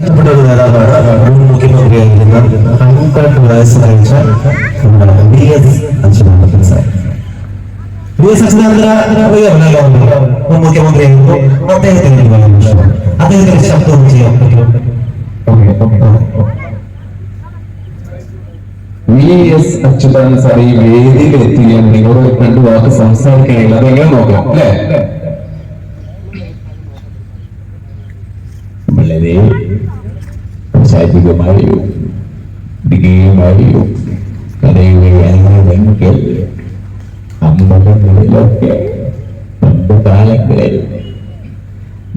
ഇവിടെ ഒരു നേതാവാണ് മുൻ മുഖ്യമന്ത്രിയായിരുന്ന ഹൈക്കോടതി വയസ്സ് കഴിച്ച നമ്മുടെ B S Achuthanandan sir. B S Achuthanandan അറിയാമല്ലോ മുൻ വി എസ് അച്യുതാനന്ദ നിങ്ങളോട് രണ്ട് വാക്ക് സംസാരിക്കണില്ല അതെങ്ങനെ നോക്കാം? അല്ലേ? വളരെ സാഹിത്യമായോ ദിഗീയമായോ കഥയുകയാണെങ്കിൽ അമ്പലങ്ങളിലൊക്കെ പണ്ട് കാലങ്ങളിൽ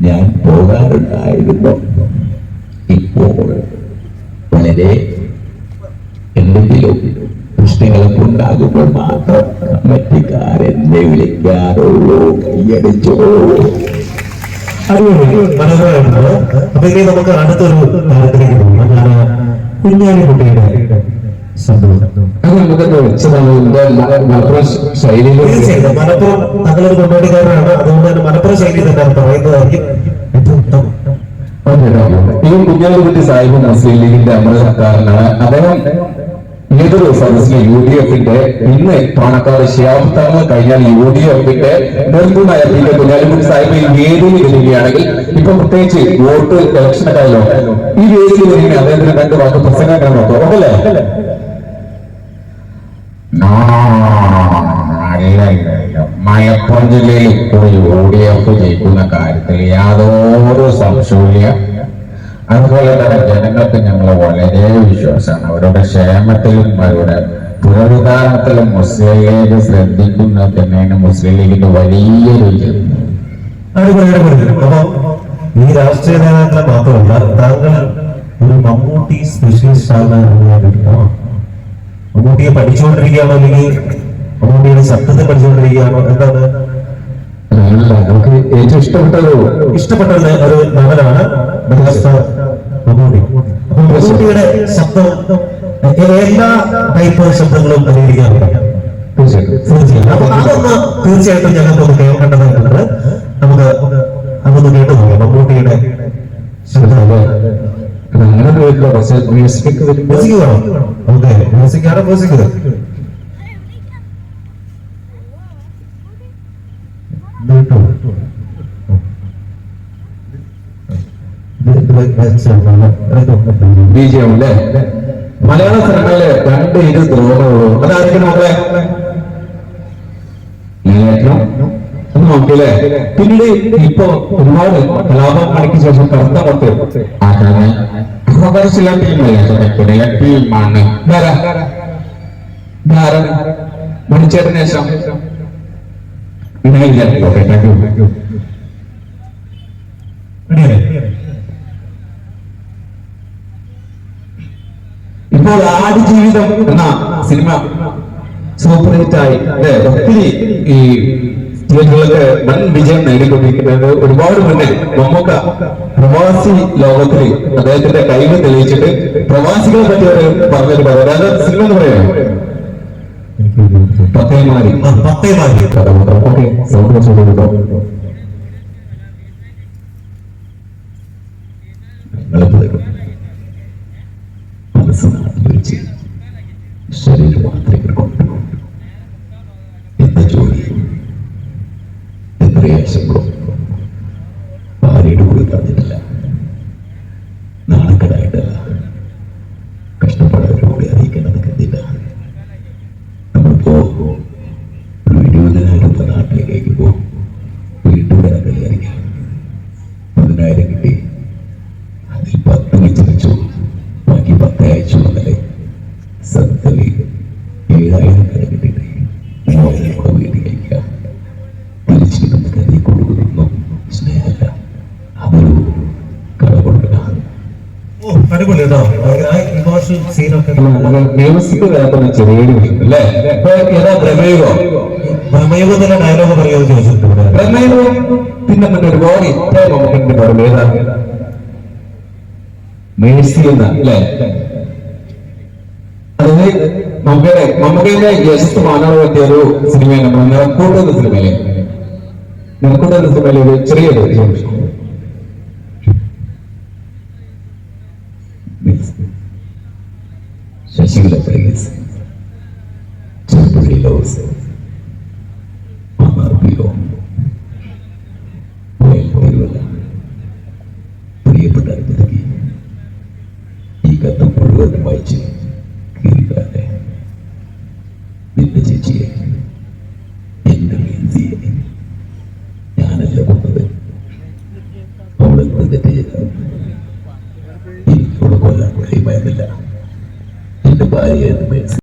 ഞാൻ പോകാറുണ്ടായിരുന്നു. ഇപ്പോൾ വളരെ എന്തെങ്കിലും പ്രശ്നങ്ങളൊക്കെ ഉണ്ടാകുമ്പോൾ മാത്രം മറ്റുകാരെന്നെ വിളിക്കാറുള്ളൂ കയ്യടിച്ചോ മനോഹരമായിട്ടുള്ളത് അപ്പൊ ഇനി നമുക്ക് അടുത്തൊരു താരത്തിലേക്ക് പോകാം. കുഞ്ഞാലിക്കുട്ടിയുടെ മലപ്പുറം നല്ലൊരു കൊണ്ടോടിക്കാരനാണ് അതുകൊണ്ട് തന്നെ മലപ്പുറം ശൈലി തന്നെ പറയുന്നതായിരിക്കും ഏറ്റവും ഉത്തമം. ഈ കുഞ്ഞാലിക്കുട്ടി സാഹിബ് മുസ്ലിം ലീഗിന്റെ അമര സർക്കാരിനാണ് അദ്ദേഹം ഏതൊരു സദസ്സിലെ യു ഡി എഫിന്റെ ഇന്ന് പാണക്കാട് ശിയാബ്ദങ്ങൾ കഴിഞ്ഞാൽ യു ഡി എഫിന്റെ നിർമ്മുണ എഫിന്റെ കുഞ്ഞാലിക്കുട്ടി സാഹിബ് ഈ വേദിയിൽ വരികയാണെങ്കിൽ ഇപ്പൊ പ്രത്യേകിച്ച് വോട്ട് ഇലക്ഷനൊക്കെ ആയാലോ ഈ വേദിയിൽ വരികയാണ് അദ്ദേഹത്തിന് രണ്ട് വാക്ക് പ്രസംഗം നോക്കാം. അല്ലേ മലപ്പുറം ജില്ലയിൽ ഇപ്പോൾ യു ഡി എഫ് ജയിക്കുന്ന കാര്യത്തിൽ യാതൊരു സംശയമില്ല അതുപോലെ തന്നെ ജനങ്ങൾക്ക് ഞങ്ങൾ വളരെ വിശ്വാസമാണ്. അവരുടെ ക്ഷേമത്തിലും അവരുടെ പുനരുദ്ധാരണത്തിലും മുസ്ലിം ലീഗ് ശ്രദ്ധിക്കുന്ന തന്നെയാണ് മുസ്ലിം ലീഗിന്റെ വലിയൊരു അപ്പൊ ഈ രാഷ്ട്രീയ നേതാക്കളെ മാത്രമല്ല താങ്കൾ ഒരു മമ്മൂട്ടി സ്പെഷ്യലിസ്റ്റ് ആകുന്ന ഞാൻ കേട്ടിട്ടുണ്ടോ മമ്മൂട്ടിയെ പഠിച്ചുകൊണ്ടിരിക്കുകയാണോ അല്ലെങ്കിൽ മമ്മൂട്ടിയുടെ ശബ്ദത്തെ പഠിച്ചുകൊണ്ടിരിക്കുകയാണോ? എന്താണ്? നമുക്ക് ഏറ്റവും ഇഷ്ടപ്പെട്ടത് ഇഷ്ടപ്പെട്ട ഒരു- മെഗാസ്റ്റാർ മമ്മൂട്ടി മമ്മൂട്ടിയുടെ ശബ്ദം എല്ലാ ടൈപ്പ് ശബ്ദങ്ങളും അനുകരിക്കാറുണ്ട് തീർച്ചയായിട്ടും. തീർച്ചയായും അപ്പൊ അതൊന്ന് തീർച്ചയായിട്ടും ഞങ്ങൾക്കൊന്ന് കേൾക്കേണ്ടതായിട്ടുണ്ട്. നമുക്ക് അതൊന്ന് കേട്ടു നോക്കാം. മമ്മൂട്ടിയുടെ മ്യൂസിക് വേണം. ഓക്കെ മ്യൂസിക് ആണ് മ്യൂസിക് മലയാള സിനിമയിലെ രണ്ട് ഇത് ദ്രോഹമുള്ളൂ അതായിരിക്കും മക്കളെ നോക്കിയല്ലേ? പിന്നീട് ഇപ്പൊ ഒരുപാട് കലാപം കളിക്ക് ശേഷം കറുത്ത പത്ത് അതാണ് ശേഷം ഓക്കെ താങ്ക് യു ഇപ്പോൾ ആടുജീവിതം എന്ന സിനിമ സൂപ്പർ ഹിറ്റ് ആയി. ഒത്തിരി ഈ തിയേറ്ററുകളൊക്കെ വൻ വിജയം നേടിക്കൊണ്ടിരിക്കുന്നത് ഒരുപാട് മുന്നിൽ മമ്മൂക്ക പ്രവാസി ലോകത്തിൽ അദ്ദേഹത്തിന്റെ കഴിവ് തെളിയിച്ചിട്ട് പ്രവാസികളെ പറ്റി ഒരു പറഞ്ഞൊരു പറയാം അതായത് സിനിമ എന്ന് പറയാം പത്തേമാരി. പത്തേമാരി. ഓക്കെ. Simple. കേട്ടോ ഭയങ്കര ഇമോഷണൽ സീനൊക്കെ മ്യൂസിക് വേറെ ചെറിയൊരു വിഷയം അല്ലേ? ഇപ്പൊ ഏതാ പ്രമേയോ പ്രമേയത്തിന്റെ ഡയലോഗ് പറയുമെന്ന് ചോദിച്ചിട്ടുണ്ട് പ്രമേയോ പിന്നെ പിന്നെ ഒരുപാട് ഇത്ര നമുക്ക് പറയും ഏതാ? മേഴ്സി എന്ന അല്ലേ? അതായത് മമ്മയുടെ മമ്മയുടെ യശസ് മാനവ പറ്റിയ ഒരു സിനിമയാണ് നമ്മൾ നിറക്കൂട്ട് എന്ന സിനിമയിലെ. നിറക്കൂട്ട് എന്ന സിനിമയിലെ ഒരു ചെറിയൊരു ശശികല വർഗീസ് ചെറുപ്പുഴി ലോസ് മാർബിയോ തിരുവല്ല പ്രിയപ്പെട്ട അരുതകി ഈ കത്ത് മുഴുവൻ വായിച്ച്